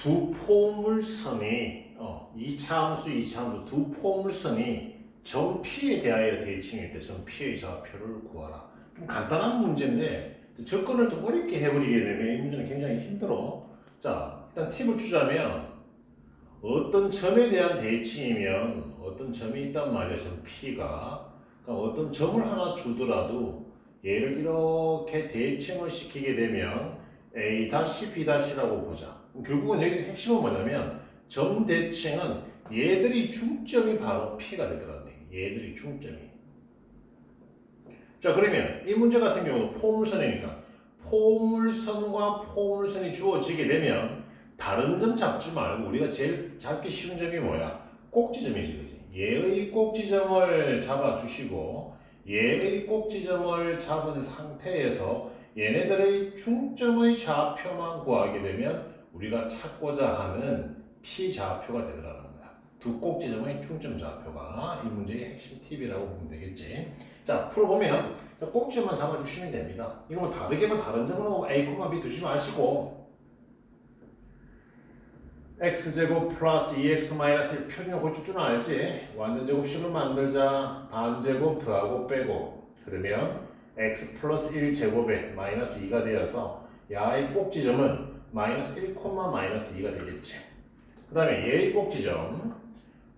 두 포물선이 어, 이차함수, 이차함수 두 포물선이 점 P에 대하여 대칭일 때점 P의 좌표를 구하라. 좀 간단한 문제인데 접근을 좀 어렵게 해버리게 되면 이 문제는 굉장히 힘들어. 자, 일단 팁을 주자면 어떤 점에 대한 대칭이면 어떤 점이 있단 말이야, 점 P가. 그러니까 어떤 점을 하나 주더라도 얘를 이렇게 대칭을 시키게 되면 A 다시 B 다시라고 보자. 결국은 여기서 핵심은 뭐냐면 점 대칭은 얘들이 중점이 바로 P가 되더라는 얘기. 얘들이 중점이. 자 그러면 이 문제 같은 경우는 포물선이니까 포물선과 포물선이 주어지게 되면 다른 점 잡지 말고 우리가 제일 잡기 쉬운 점이 뭐야? 꼭지점이지 그지? 얘의 꼭지점을 잡아주시고 얘의 꼭지점을 잡은 상태에서 얘네들의 중점의 좌표만 구하게 되면 우리가 찾고자 하는 P 좌표가 되더라는 거야. 두 꼭지점의 중점 좌표가 이 문제의 핵심 팁이라고 보면 되겠지. 자, 풀어보면 자, 꼭지만 잡아주시면 됩니다. 이거 뭐 다르게만 다른 점으로 A, B 두지 마시고 x제곱 플러스 2x 마이너스 1 표준형 고칠 줄 알지? 완전제곱 식을 만들자 반제곱 더하고 빼고 그러면 x 플러스 1 제곱에 마이너스 2가 되어서 야의 꼭지점은 마이너스 1, 마이너스 2가 되겠지 그 다음에 얘의 꼭지점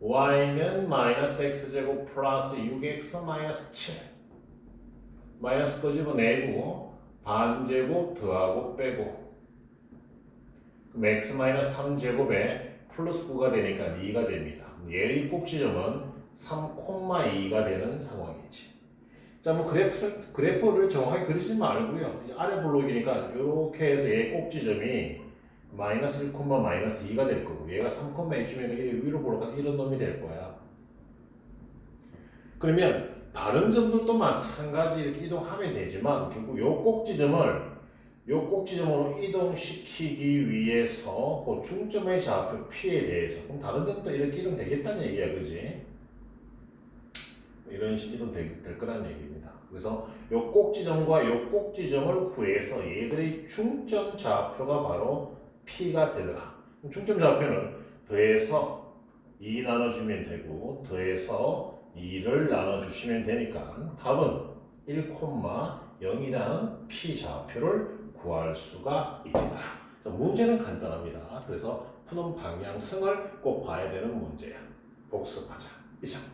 y는 마이너스 x제곱 플러스 6x 마이너스 7 마이너스 끄집어내고 반제곱 더하고 빼고 그럼 x 마이너스 3제곱에 플러스 9가 되니까 2가 됩니다. 얘의 꼭지점은 3,2가 되는 상황이지. 자, 뭐 그래프, 그래프를 정확하게 그리지 말고요. 아래 블록이니까 이렇게 해서 얘 꼭지점이 마이너스 1, 마이너스 2가 될 거고 얘가 3,2쯤이니까 위로 보러가 이런 놈이 될 거야. 그러면 다른 점들도 마찬가지 이렇게 이동하면 되지만 결국 요 꼭지점을 요 꼭지점으로 이동시키기 위해서 그 중점의 좌표 P에 대해서 그럼 다른 점도 이렇게 이동되겠다는 얘기야 그지? 이런 식으로 이동될 될 거라는 얘기입니다. 그래서 요 꼭지점과 요 꼭지점을 구해서 얘들의 중점 좌표가 바로 P가 되더라. 중점 좌표는 더해서 2 나눠주면 되고 더해서 2를 나눠주시면 되니까 답은 1,0이라는 P 좌표를 구할 수가 있다. 자, 문제는 간단합니다. 그래서 푸는 방향성을 꼭 봐야 되는 문제야. 복습하자. 이상.